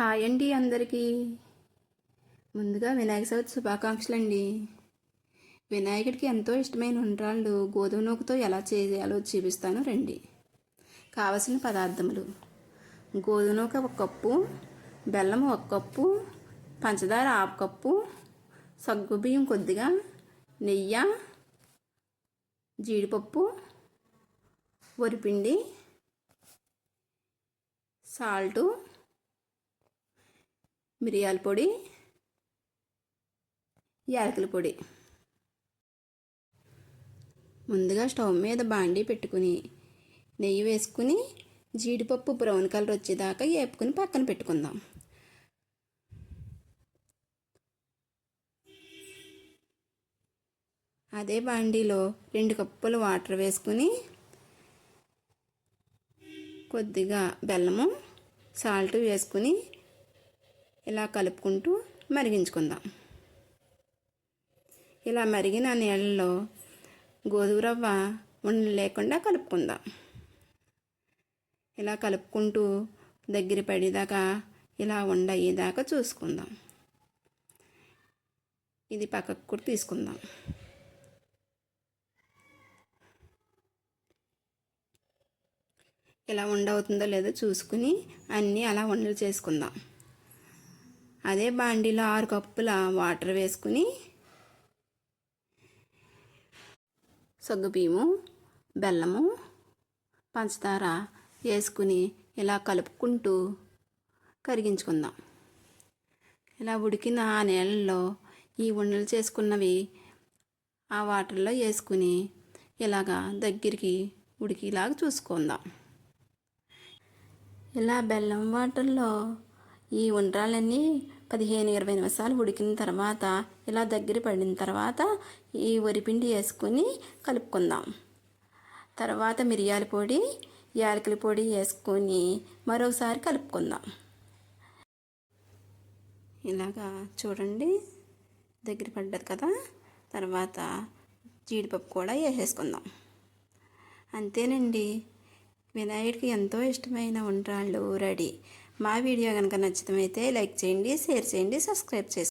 Hi అండి అందరికీ. ముందుగా వినాయక చవితి శుభాకాంక్షలు అండి వినాయకుడికి ఎంతో ఇష్టమైన ఉండ్రాళ్ళు గోధుమ నూకతో ఎలా చేయాలో చూపిస్తాను రండి. కావలసిన పదార్థములు. గోధుమ నూక ఒక కప్పు బెల్లం ఒక కప్పు పంచదార ఆపు కప్పు సగ్గు బియ్యం కొద్దిగా నెయ్యి జీడిపప్పు వరిపిండి సాల్టు మిరియాల పొడి యాలకుల పొడి. ముందుగా స్టవ్ మీద బాండీ పెట్టుకుని నెయ్యి వేసుకుని జీడిపప్పు బ్రౌన్ కలర్ వచ్చేదాకా వేపుకుని పక్కన పెట్టుకుందాం. అదే బాండీలో రెండు కప్పులు వాటర్ వేసుకుని కొద్దిగా బెల్లము సాల్ట్ వేసుకుని ఇలా కలుపుకుంటూ మరిగించుకుందాం. ఇలా మరిగిన నీళ్ళలో గోధుమ రవ్వ ఉండలు లేకుండా కలుపుకుందాం. ఇలా కలుపుకుంటూ దగ్గర పడేదాకా ఇలా ఉండ అయ్యేదాకా చూసుకుందాం. ఇది పక్కకు కూడా తీసుకుందాం. ఇలా ఉండవుతుందో లేదో చూసుకుని అన్నీ అలా వండలు చేసుకుందాం. అదే బాండీలో ఆరు కప్పుల వాటర్ వేసుకుని సగ్గుబియ్యము బెల్లము పంచదార వేసుకుని ఇలా కలుపుకుంటూ కరిగించుకుందాం. ఇలా ఉడికిన ఆ నీళ్ళలో ఈ ఉండలు చేసుకున్నవి ఆ వాటర్లో వేసుకుని ఇలాగా దగ్గరికి ఉడికిలాగా చూసుకుందాం. ఇలా బెల్లం వాటర్లో ఈ ఉండ్రాలన్నీ పదిహేను ఇరవై నిమిషాలు ఉడికిన తర్వాత ఇలా దగ్గర పడిన తర్వాత ఈ వరిపిండి వేసుకొని కలుపుకుందాం. తర్వాత మిరియాల పొడి యాలకుల పొడి వేసుకొని మరోసారి కలుపుకుందాం. ఇలాగా చూడండి దగ్గర పడ్డది కదా? తర్వాత జీడిపప్పు కూడా వేసేసుకుందాం. అంతేనండి. వినాయకుడికి ఎంతో ఇష్టమైన ఉండ్రాళ్ళు రెడీ. మా వీడియో కనుక నచ్చితమైతే లైక్ చేయండి షేర్ చేయండి సబ్స్క్రైబ్ చేసుకోండి.